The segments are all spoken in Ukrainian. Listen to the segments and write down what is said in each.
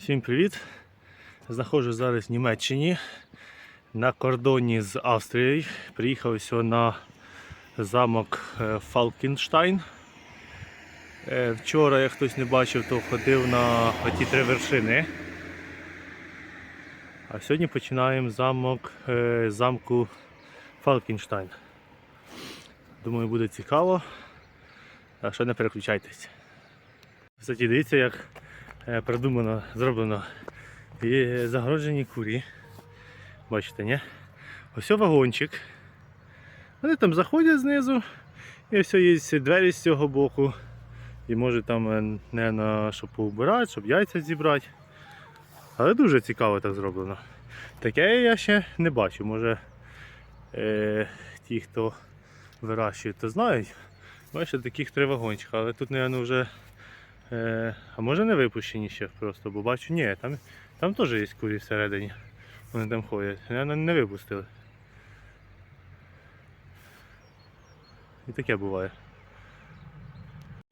Всім привіт! Знаходжусь зараз в Німеччині на кордоні з Австрією. Приїхав сьогодні на замок Фалкенштайн. Е, Вчора, як хтось не бачив, то ходив на оті три вершини. А сьогодні починаємо замок е, замку Фалкенштайн. Думаю, буде цікаво. Так що не переключайтесь. Кстати, дивіться, як е, продумано, зроблено. Є загороджені курі. Бачите, ні? Ось вагончик. Вони там заходять знизу. І ось є двері з цього боку. І може там е, не на щоб поубирати, щоб яйця зібрати. Але дуже цікаво так зроблено. Таке я ще не бачу. Може е, ті, хто вирощує, то знають. Бачите, таких три вагончика, але тут, мабуть, вже. Е, а може не випущені ще просто, бо бачу, ні, там, там теж є курі всередині. Вони там ходять. Наверно, не випустили. І таке буває.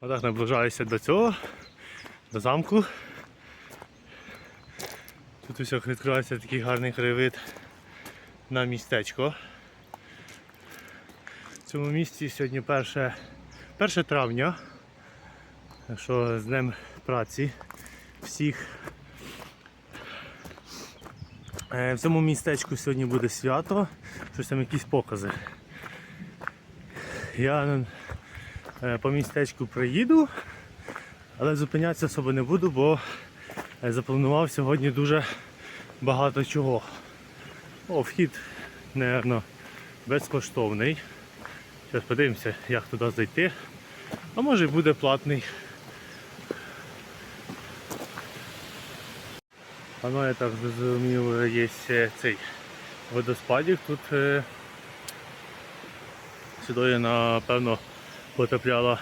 Отак наближаюся до цього, до замку. Тут ось відкривається такий гарний краєвид на містечко. В цьому місці сьогодні 1, 1 травня. Що з Днем праці всіх. Е, В цьому містечку сьогодні буде свято, щось там якісь покази. Я е, по містечку приїду, але зупинятися особо не буду, бо е, запланував сьогодні дуже багато чого. О, вхід, напевно, безкоштовний. Зараз подивимося, як туди зайти. А може буде платний. Воно, я так зрозумів, є цей водоспадик. Тут е, сюди, напевно, потрапляла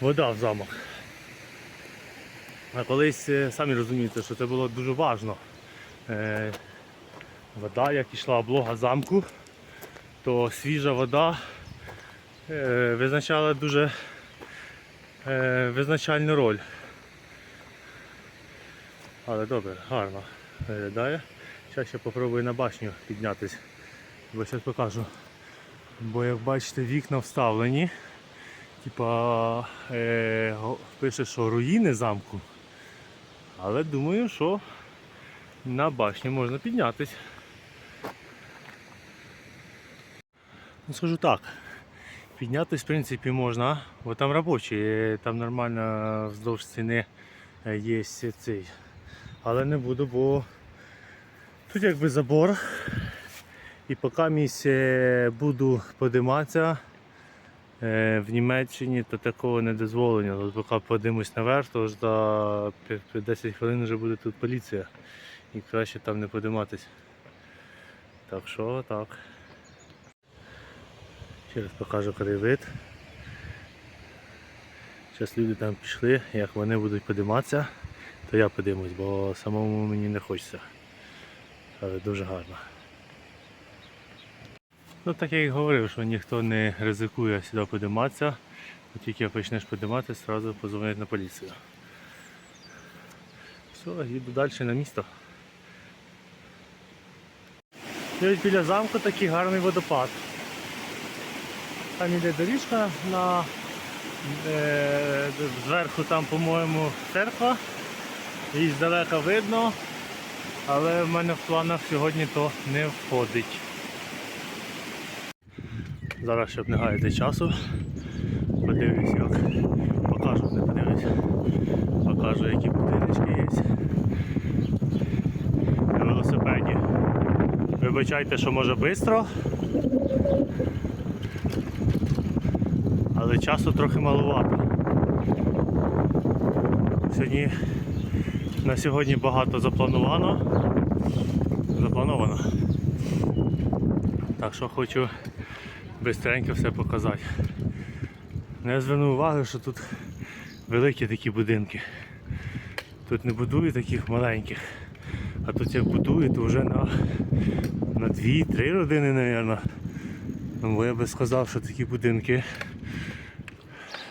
вода в замок. А колись, е, самі розумієте, що це було дуже важливо. Е, вода, як йшла облога замку, то свіжа вода визначала дуже визначальну роль. Але добре, гарно виглядає. Зараз ще попробую на башню піднятися. Бо зараз покажу. Бо як бачите, вікна вставлені. Типа е, пише, що руїни замку. Але думаю, що на башню можна піднятися. Ну, скажу так. Піднятися, в принципі, можна, бо там робочі, там нормально вздовж стіни е, є цей. Але не буду, бо тут якби забор. І поки місць е, буду подиматися е, в Німеччині, то такого не дозволено. Поки подимусь наверх, то за пі- пі- 10 хвилин вже буде тут поліція. І краще там не подиматись. Так що так. Ще покажу краєвид. Зараз люди там пішли, як вони будуть подиматися, то я подимусь, бо самому мені не хочеться. Але дуже гарно. Ну так я і говорив, що ніхто не ризикує сюди подиматися, бо тільки почнеш подиматися, одразу позвонять на поліцію. Все, їду далі на місто. І ось біля замку такий гарний водопад. Там іде доріжка на е, зверху там, по-моєму, церква. Її здалека видно, але в мене в планах сьогодні то не входить. Зараз, щоб не гаяти часу, подивлюсь як. Покажу, не подивлюсь. Покажу, які будиночки є. На велосипеді. Вибачайте, що може швидко. Але часу трохи маловато. Сьогодні на сьогодні багато заплановано. Заплановано. Так що хочу швидко все показати. Я звернув увагу, що тут великі такі будинки. Тут не будують таких маленьких. А тут як будують, то вже на, на 2-3 родини, мабуть. Ну, бо я би сказав, що такі будинки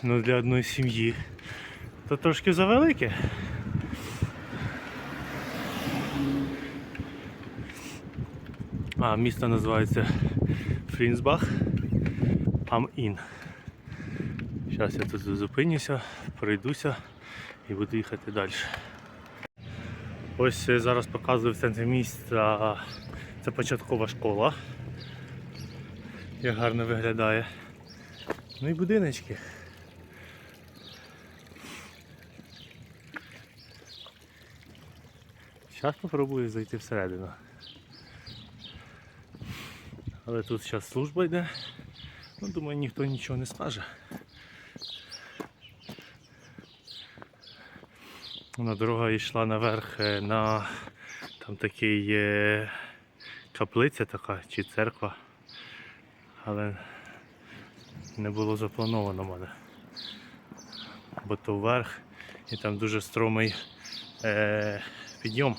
ну, для одної сім'ї то трошки завелике. А місто називається Фрінсбах Ам-Ін. Зараз я тут зупинюся, пройдуся і буду їхати далі. Ось зараз показую в центрі міста. Це початкова школа. Як гарно виглядає. Ну і будиночки. Зараз спробую зайти всередину. Але тут зараз служба йде. Ну, думаю, ніхто нічого не скаже. Вона дорога йшла наверх е, на там такий е, каплиця така чи церква. Але не було заплановано мене. Бо то вверх і там дуже стромий е, підйом.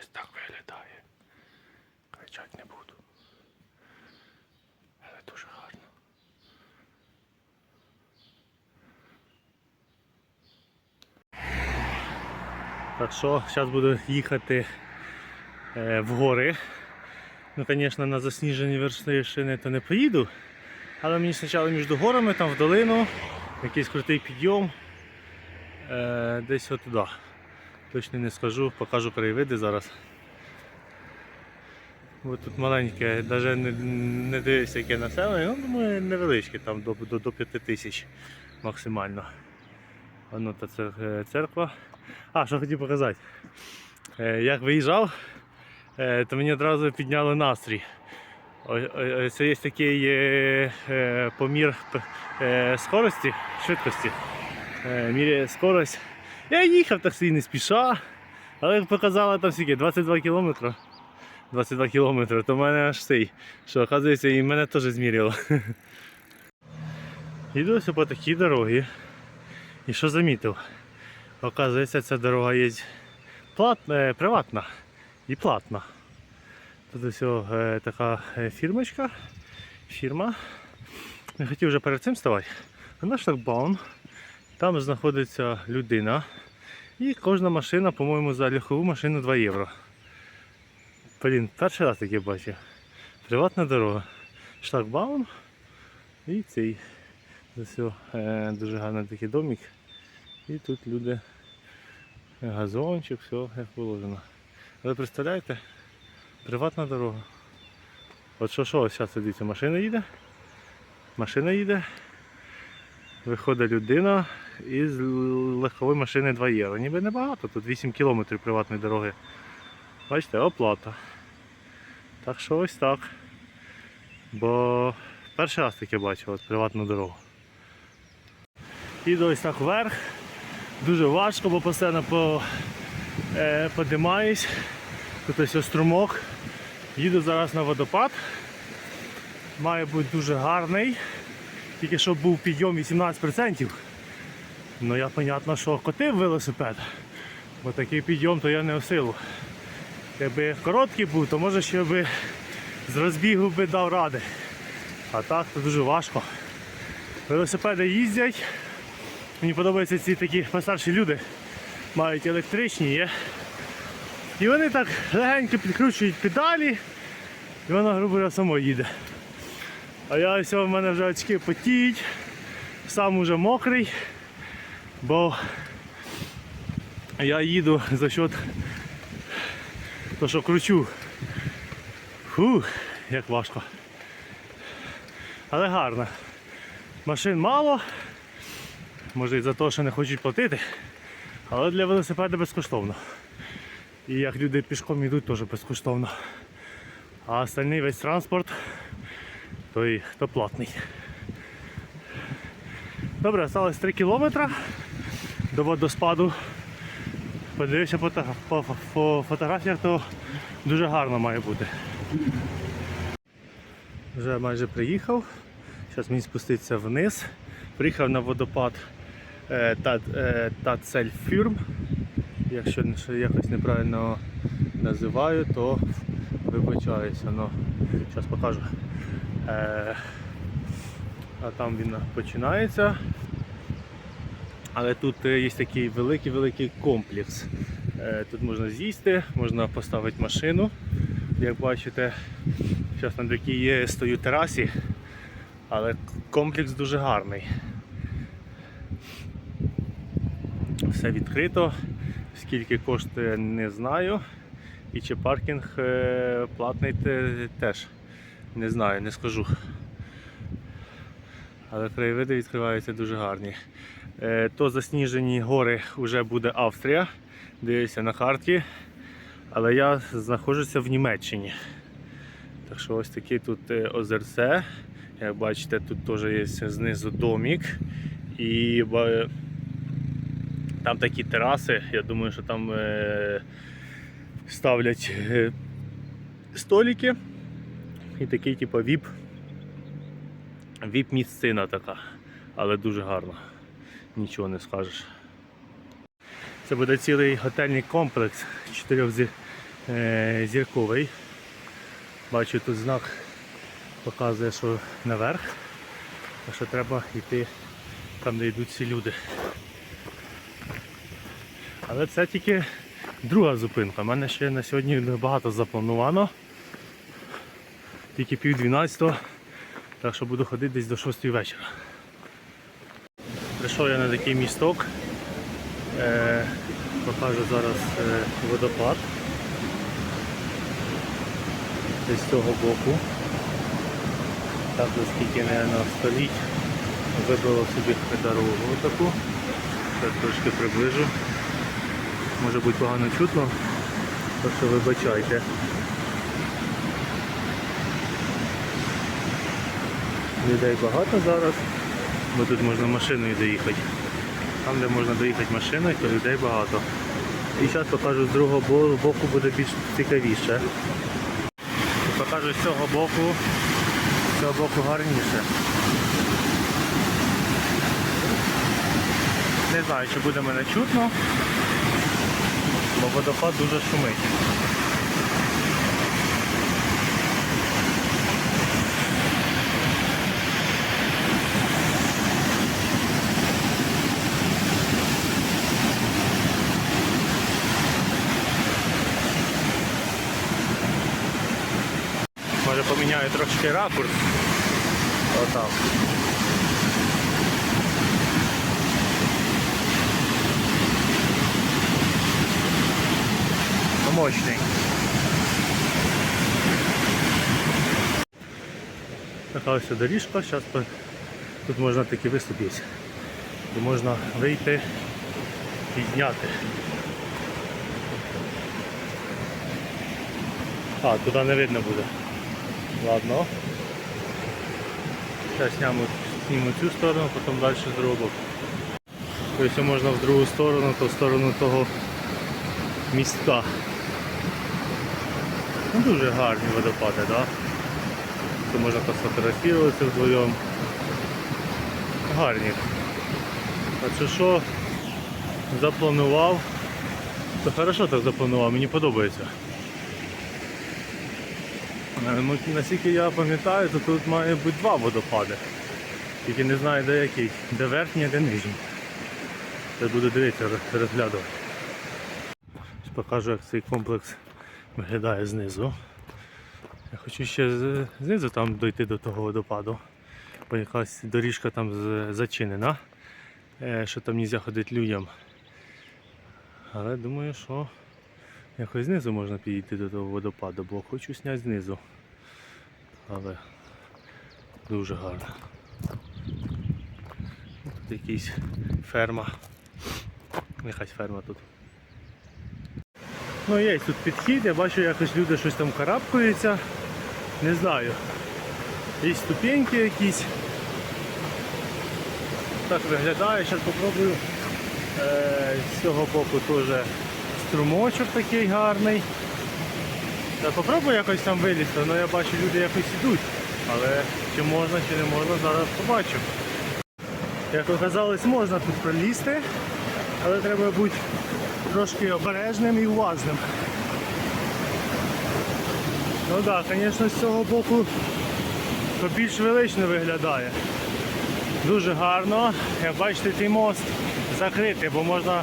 Ось так виглядає. Кричать не буду. Але дуже гарно. Так що зараз буду їхати е, в гори. Ну, звісно, на засніжені вершини то не поїду. Але мені спочатку між горами, там в долину, якийсь крутий підйом. Е, десь отуди. Точно не скажу, покажу краєвиди зараз. Бо тут маленьке, навіть не, дивився, яке населення, ну думаю, невеличке, там до, до, до 5 тисяч максимально. Воно та е, церква. А, що хотів показати. Е, Як виїжджав, е, то мені одразу підняли настрій. Це є такий е, помір скорості, швидкості. Міряє скорость. Я їхав так не спіша, але як показало там скільки, 22 кілометри. 22 кілометри, то в мене аж цей, що оказується, і мене теж зміряло. Їду ось по такій дорогі. І що замітив? Оказується, ця дорога є плат, е, приватна і платна. Тут ось е, така е, фірмочка, фірма. Не хотів вже перед цим ставати. На шлагбаум. Там знаходиться людина. І кожна машина, по-моєму, за легкову машину 2 євро. Блін, перший раз таке бачу. Приватна дорога. Шлагбаум і цей. Ось дуже гарний такий домик. І тут люди газончик, все як положено. Але представляєте, приватна дорога. От що що, ось зараз дивіться, машина їде. Машина їде. Виходить людина із легкової машини 2 євро. Ніби небагато, тут 8 кілометрів приватної дороги. Бачите, оплата. Так що ось так. Бо перший раз таке бачив, от приватну дорогу. Іду ось так вверх. Дуже важко, бо постійно по, е, подимаюсь. Тут ось струмок. Їду зараз на водопад. Має бути дуже гарний. Тільки щоб був підйом 18%. Ну я понятно, що котив велосипед. Бо такий підйом то я не в силу. Якби короткий був, то може ще би з розбігу би дав ради. А так то дуже важко. Велосипеди їздять. Мені подобаються ці такі постарші люди. Мають електричні є. І вони так легенько підкручують педалі, і воно, грубо говоря, само їде. А я ось в мене вже очки потіють, сам уже мокрий, бо я їду за счет того, що кручу. Фух, як важко. Але гарно. Машин мало, може і за те, що не хочуть платити, але для велосипеда безкоштовно. І як люди пішком йдуть, теж безкоштовно. А остальний весь транспорт, той то платний. Добре, осталось 3 кілометри до водоспаду. Подивився по, фотографіях, то дуже гарно має бути. Вже майже приїхав. Зараз мені спуститься вниз. Приїхав на водопад Тацельфюрм. Якщо не- що якось неправильно називаю, то вибачаюся. Ну, зараз покажу. Е, а там він починається. Але тут е, є такий великий-великий комплекс. Е, Тут можна з'їсти, можна поставити машину. Як бачите, зараз на такій є стою терасі, але комплекс дуже гарний. Все відкрито. Скільки коштує, не знаю. І чи паркінг е, платний теж не знаю, не скажу. Але краєвиди відкриваються дуже гарні. Е, То засніжені гори вже буде Австрія. Дивіться на карті. Але я знаходжуся в Німеччині. Так що ось таке тут е, озерце. Як бачите, тут теж є знизу домик. І там такі тераси. Я думаю, що там е, ставлять е, столики. І такий, типу, віп. Віп місцина така, але дуже гарно. Нічого не скажеш. Це буде цілий готельний комплекс чотирьохзірковий. Бачу тут знак показує, що наверх. Так що треба йти там, де йдуть ці люди. Але це тільки друга зупинка. У мене ще на сьогодні багато заплановано. Тільки пів дванадцятого. Так що буду ходити десь до 6 вечора. Прийшов я на такий місток. Е, покажу зараз е, водопад. Десь з цього боку. Так оскільки на століть вибило собі дорогу таку. Так трошки приближу. Може бути погано чутно, так що вибачайте. Людей багато зараз, бо тут можна машиною доїхати. Там, де можна доїхати машиною, то людей багато. І зараз покажу з другого боку буде більш цікавіше. Покажу з цього боку, з цього боку гарніше. Не знаю, чи буде мене чутно, бо водопад дуже шумить. Може поміняю трошки ракурс. Отак. Мощний. Така ось доріжка, зараз тут можна таки виступ є. Де можна вийти підняти. А, туди не видно буде. Ладно. Зараз зніму, цю сторону, потім далі з другого боку. Якщо можна в другу сторону, то в сторону того містка. Ну, дуже гарні водопади? Да? Це можна посфотографуватися вдвоєм. Гарні. А це що запланував, то хорошо так запланував, мені подобається. Е, ну, Наскільки я пам'ятаю, то тут має бути два водопади. Тільки не знаю де який, де верхній, а де нижній. Я буду дивитися, розглядувати. Покажу, як цей комплекс виглядає знизу. Я хочу ще знизу там дойти до того водопаду, бо якась доріжка там зачинена, е, що там не можна ходити людям. Але думаю, що якось знизу можна підійти до того водопаду, бо хочу зняти знизу. Але дуже гарно. Тут якась ферма. Якась ферма тут. Ну є тут підхід, я бачу якось люди щось там карабкаються. Не знаю. Є ступеньки якісь. Так виглядає, зараз попробую. Е, з цього боку теж струмочок такий гарний. Та попробую якось там вилізти, але я бачу люди якось ідуть. Але чи можна, чи не можна, зараз побачу. Як оказалось, можна тут пролізти, але треба бути трошки обережним і уважним. Ну так, звісно, з цього боку то більш велично виглядає. Дуже гарно. Як бачите, цей мост закритий, бо можна,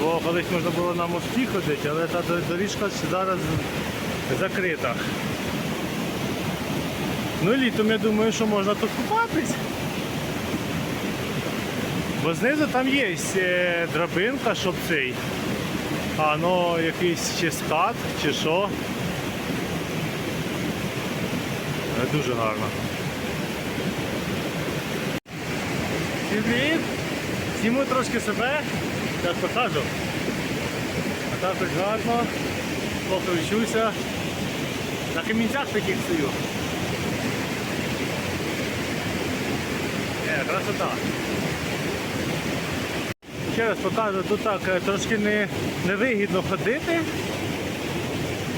бо колись можна було на мості ходити, але та доріжка зараз закрита. Ну літом я думаю, що можна тут купатись. Бо знизу там є е, драбинка, щоб цей. А ну якийсь чи скат, чи що. Е, Дуже гарно. Всім привіт! Зніму трошки себе, зараз покажу. А так гарно, поки вчуся. На камінцях таких стою. Е, красота. Ще раз покажу, тут так е, трошки не, невигідно ходити,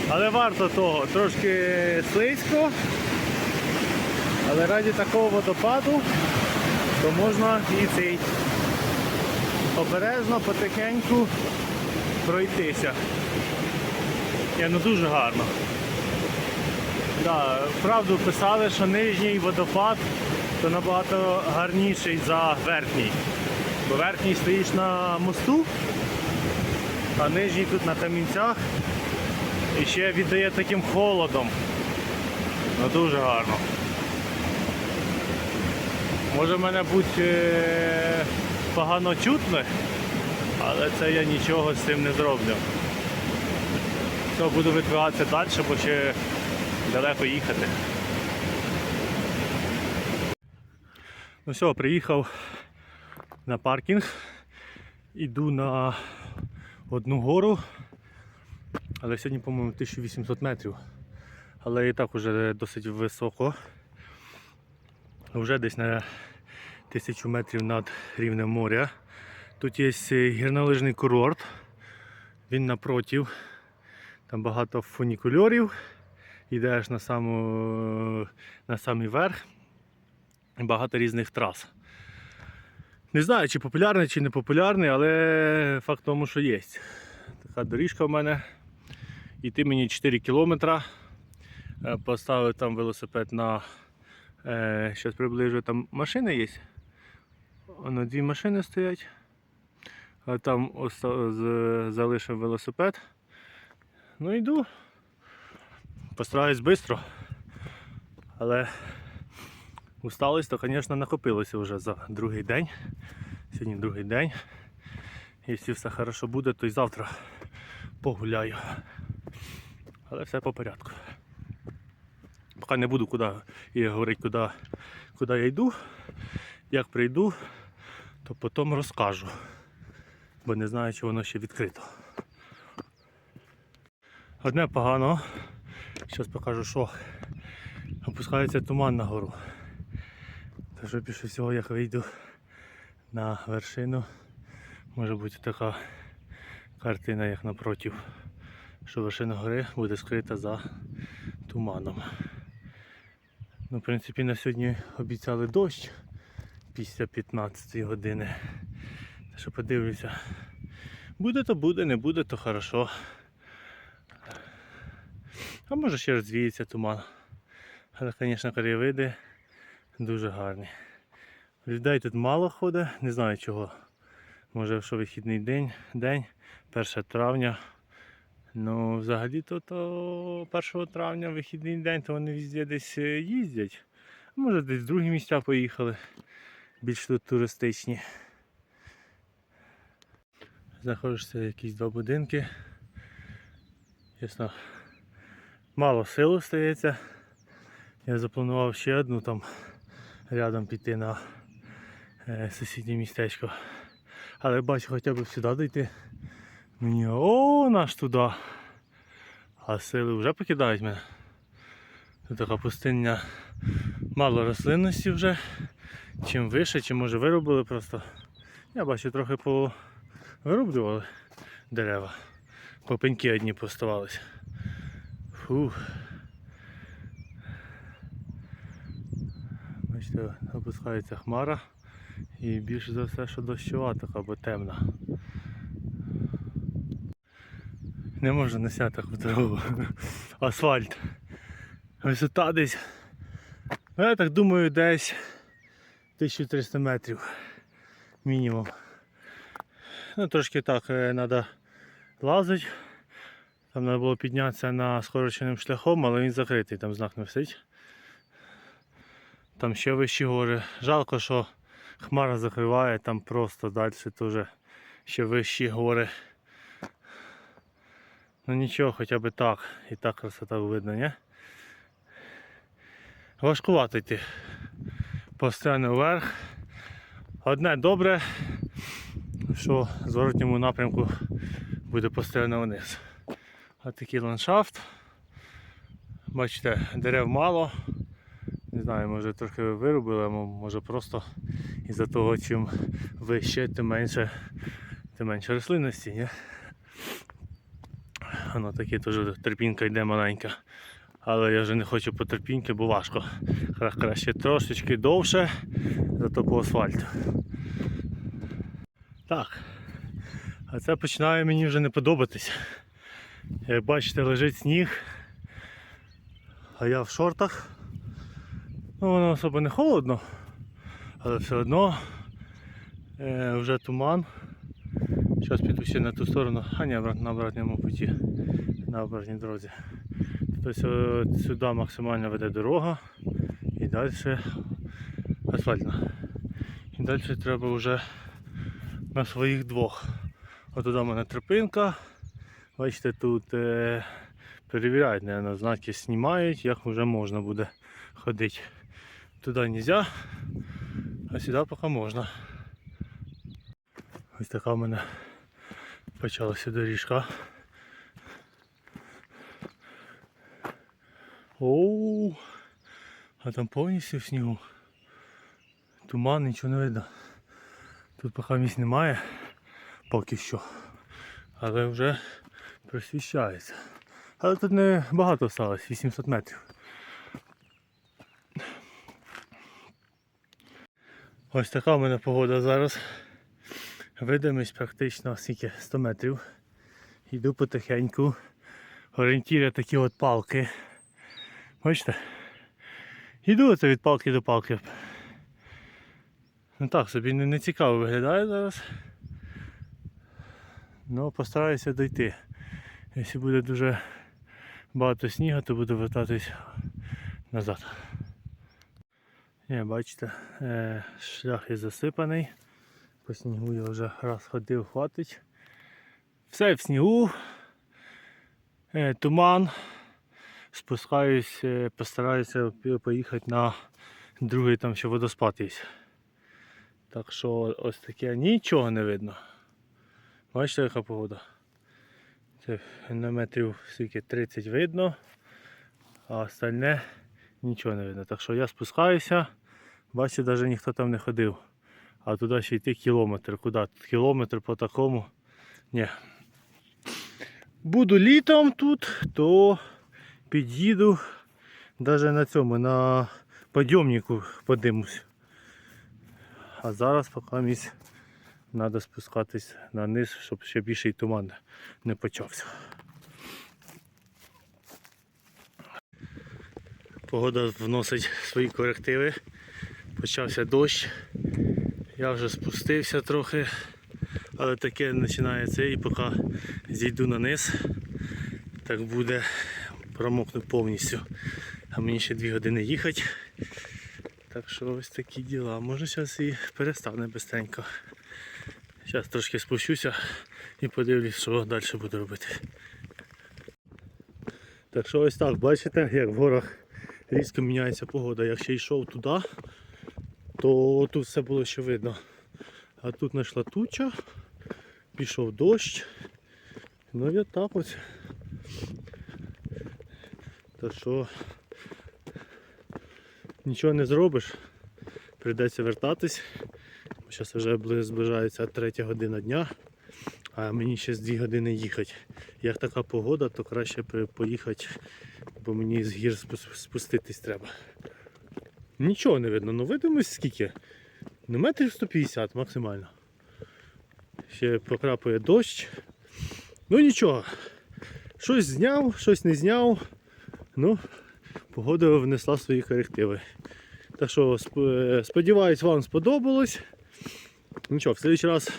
але варто того, трошки слизько, але раді такого водопаду, то можна і цей обережно, потихеньку пройтися. Є, ну дуже гарно. Да, правду писали, що нижній водопад то набагато гарніший за верхній. Бо верхній стоїш на мосту, а нижній тут на камінцях і ще віддає таким холодом. Ну дуже гарно. Може мене бути е, погано чутно, але це я нічого з цим не зроблю. Все, буду відбиватися далі, бо ще далеко їхати. Ну все, приїхав на паркінг. Іду на одну гору. Але сьогодні, по-моєму, 1800 метрів. Але і так уже досить високо. Вже десь на 1000 метрів над рівнем моря. Тут є гірнолижний курорт. Він напротив. Там багато фунікульорів. Йдеш на, саму, на самий верх. Багато різних трас. Не знаю, чи популярний, чи не популярний, але факт в тому, що є. Така доріжка в мене. Іти мені 4 кілометри. Е, Поставив там велосипед на. Е, Зараз приближу, там машини є. Воно дві машини стоять. Там залишив велосипед. Ну йду. Постараюсь швидко. Але усталость, то, звісно, накопилося вже за другий день. Сьогодні другий день. Якщо все хорошо буде, то й завтра погуляю. Але все по порядку. Поки не буду куди говорити, куди, куди я йду. Як прийду, то потім розкажу. Бо не знаю, чи воно ще відкрито. Одне погано. Зараз покажу, що опускається туман на гору. Що більше всього, як вийду на вершину, може бути така картина, як напротив, що вершина гори буде скрита за туманом. Ну, в принципі, на сьогодні обіцяли дощ після 15 години. Так що подивлюся. Буде то буде, не буде, то хорошо. А може ще розвіється туман. Але, звісно, краєвиди дуже гарні. Людей тут мало ходить, не знаю чого. Може, що вихідний день, день, 1 травня. Ну, взагалі-то то 1 травня вихідний день, то вони везде десь е, їздять. Може десь в другі місця поїхали, більш тут туристичні. Знаходишся якісь два будинки. Чесно, мало сил стається. Я запланував ще одну там рядом піти на е, сусіднє містечко. Але бачу хоча б сюди дійти. Мені о, наш туди. А сили вже покидають мене. Тут така пустиня. Мало рослинності вже. Чим вище, чим може виробили просто. Я бачу трохи повирублювали дерева. Попеньки одні поставалися. Фух. Бачите, опускається хмара і більше за все, що дощова така, бо темна. Не можна не сяти таку дорогу. Асфальт. Висота десь. Ну, я так думаю, десь 1300 метрів мінімум. Ну, трошки так треба лазити. Там треба було піднятися на скороченим шляхом, але він закритий, там знак не висить. Там ще вищі гори. Жалко, що хмара закриває, там просто далі теж ще вищі гори. Ну нічого, хоча б так. І так красота видно, ні? Важкувато йти. Постійно вверх. Одне добре, що в зворотньому напрямку буде постійно вниз. Ось такий ландшафт. Бачите, дерев мало. Знаю, може трохи вирубили, а може просто із-за того, чим вище, тим менше, тим менше рослинності, ні? Воно таке теж терпінка йде маленька. Але я вже не хочу по терпінки, бо важко. Краще трошечки довше, зато по асфальту. Так. А це починає мені вже не подобатись. Як бачите, лежить сніг, а я в шортах. Ну, воно особо не холодно, але все одно е, вже туман. Зараз піду ще на ту сторону, а ні, на обратному путі, на обратній дорозі. Тобто е, сюди максимально веде дорога і далі асфальтна. І далі треба вже на своїх двох. Отуда в мене тропинка. Бачите, тут е, перевіряють, наверное, знаки знімають, як вже можна буде ходити. Туди не можна, а сюди поки можна. Ось така в мене почалася доріжка. Оу, а там повністю в снігу. Туман, нічого не видно. Тут поки місць немає, поки що. Але вже просвіщається. Але тут не багато осталось, 800 метрів. Ось така в мене погода зараз. Видимість практично скільки 100 метрів. Йду потихеньку. Орієнтіри такі от палки. Бачите? Йду оце від палки до палки. Ну так собі не, не цікаво виглядає зараз. Ну постараюся дойти. Якщо буде дуже багато снігу, то буду вертатись назад. Ні, бачите, е, шлях є засипаний. По снігу я вже раз ходив, хватить. Все в снігу. Е, туман. Спускаюсь, е, постараюся поїхати на другий там ще водоспад є. Так що ось таке нічого не видно. Бачите, яка погода? Це на метрів скільки 30 видно, а остальне нічого не видно. Так що я спускаюся, бачите, навіть ніхто там не ходив. А туди ще йти кілометр. Куди? Кілометр по такому. Ні. Буду літом тут, то під'їду навіть на цьому, на підйомнику подимусь. А зараз поки місць треба спускатись на низ, щоб ще більший туман не почався. Погода вносить свої корективи. Почався дощ. Я вже спустився трохи, але таке починається і поки зійду на низ, так буде промокну повністю. А мені ще 2 години їхати. Так що ось такі діла. Може зараз і перестане бистренько. Зараз трошки спущуся і подивлюсь, що далі буду робити. Так що ось так, бачите, як в горах різко міняється погода. Якщо йшов туди, то тут все було ще видно. А тут знайшла туча, пішов дощ. Ну і так ось. Так що нічого не зробиш. Прийдеться вертатись. Зараз вже зближається третя година дня, а мені ще з 2 години їхати. Як така погода, то краще поїхати, бо мені з гір спуститись треба. Нічого не видно, ну видимость скільки? Ну метрів 150 максимально. Ще покрапує дощ. Ну нічого. Щось зняв, щось не зняв. Ну, погода внесла свої корективи. Так що сп- сподіваюсь, вам сподобалось. Нічого, в следующий раз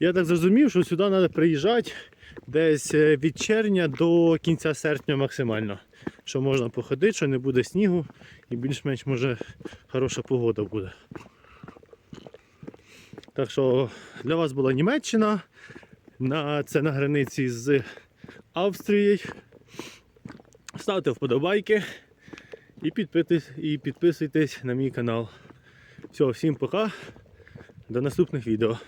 Я так зрозумів, що сюди треба приїжджати десь е, від червня до кінця серпня максимально. Що можна походити, що не буде снігу і більш-менш може хороша погода буде. Так що для вас була Німеччина. На, це на границі з Австрією. Ставте вподобайки і підписуйтесь, і підписуйтесь на мій канал. Все, всім пока. До наступних відео.